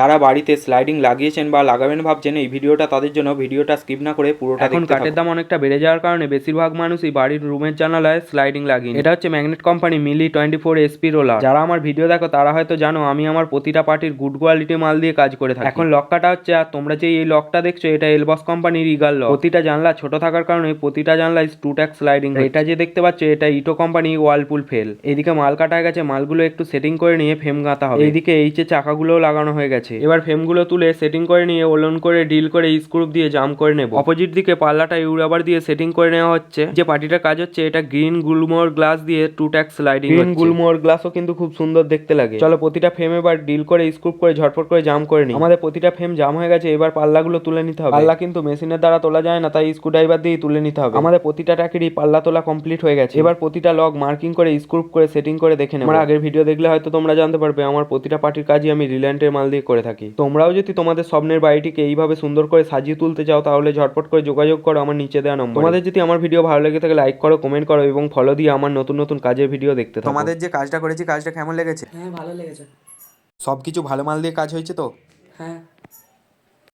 যারা বাড়িতে স্লাইডিং লাগিয়েছেন বা লাগাবেন ভাবছেন এই ভিডিওটা তাদের জন্য ভিডিওটা স্কিপ না করে পুরোটা এখন কাঠের দাম অনেকটা বেড়ে যাওয়ার কারণে বেশিরভাগ মানুষই বাড়ির রুমের জানালায় স্লাইডিং লাগিয়ে এটা হচ্ছে magnet company milli twenty four SP roller যারা আমার ভিডিও দেখো তারা হয়তো জানো আমি আমার প্রতিটা পার্টির গুড কোয়ালিটি মাল দিয়ে কাজ করে থাকি। এখন লকটা হচ্ছে আর তোমরা যে এই লকটা দেখছ এটা এলবস কোম্পানির ইগাল লক প্রতিটা জানলা ছোট থাকার কারণে প্রতিটা জানলায় টু ট্যাক স্লাইডিং এটা যে দেখতে পাচ্ছ এটা ইটো কোম্পানি ওয়ালপুল ফেল এদিকে মাল কাটা গেছে মালগুলো একটু সেটিং করে নিয়ে ফ্রেম গাঁথা হবে। এইদিকে এইচে চাকাগুলোও লাগানো হয়ে গেছে। এবার ফ্রেমগুলো তুলে সেটিং করে নিয়ে ওলন করে ডিল করে স্ক্রুপ দিয়ে জাম করে নেব। অপোজিট দিকে পাল্লাটা ইউরাবার দিয়ে সেটিং করে নেওয়া হচ্ছে। যে পার্টিটার কাজ হচ্ছে এটা গ্রিন গুলমোর গ্লাস দিয়ে two track sliding green Gulmohar গ্লাসও কিন্তু খুব সুন্দর দেখতে লাগে। চলো প্রতিটা ফ্রেম এবার ডিল করে স্ক্রুপ করে ঝটপট করে জাম করে নিই। আমাদের প্রতিটা ফ্রেম জাম হয়ে গেছে এবার পাল্লাগুলো তুলে নিতে হবে। পাল্লা কিন্তু মেশিনের দ্বারা তোলা যায় না তাই স্ক্রু ড্রাইভার দিয়ে তুলে নিতে হবে। আমাদের প্রতিটা ট্যাকেরই পাল্লা তোলা কমপ্লিট হয়ে গেছে। এবার প্রতিটা লগ মার্কিং করে স্ক্রুপ করে সেটিং করে দেখে নেব। আমার আগের ভিডিও দেখলে হয়তো তোমরা জানতে পারবে আমার প্রতিটা পার্টির কাজই আমি রিল্যান্টের মাল দিয়ে করে থাকি। তোমরাও যদি তোমাদের স্বপ্নের বাড়িটিকে এইভাবে সুন্দর করে সাজিয়ে তুলতে চাও তাহলে ঝটপট করে যোগাযোগ করো আমার নিচে দেওয়া নম্বর। তোমাদের যদি আমার ভিডিও ভালো লেগে থাকে লাইক করো কমেন্ট করো এবং ফলো দিয়ে আমার নতুন নতুন কাজের ভিডিও দেখতে থাকো। তোমাদের যে কাজটা করেছি কাজটা কেমন লেগেছে? হ্যাঁ ভালো লেগেছে। সব কিছু ভালো মাল দিয়ে কাজ হয়েছে তো? হ্যাঁ।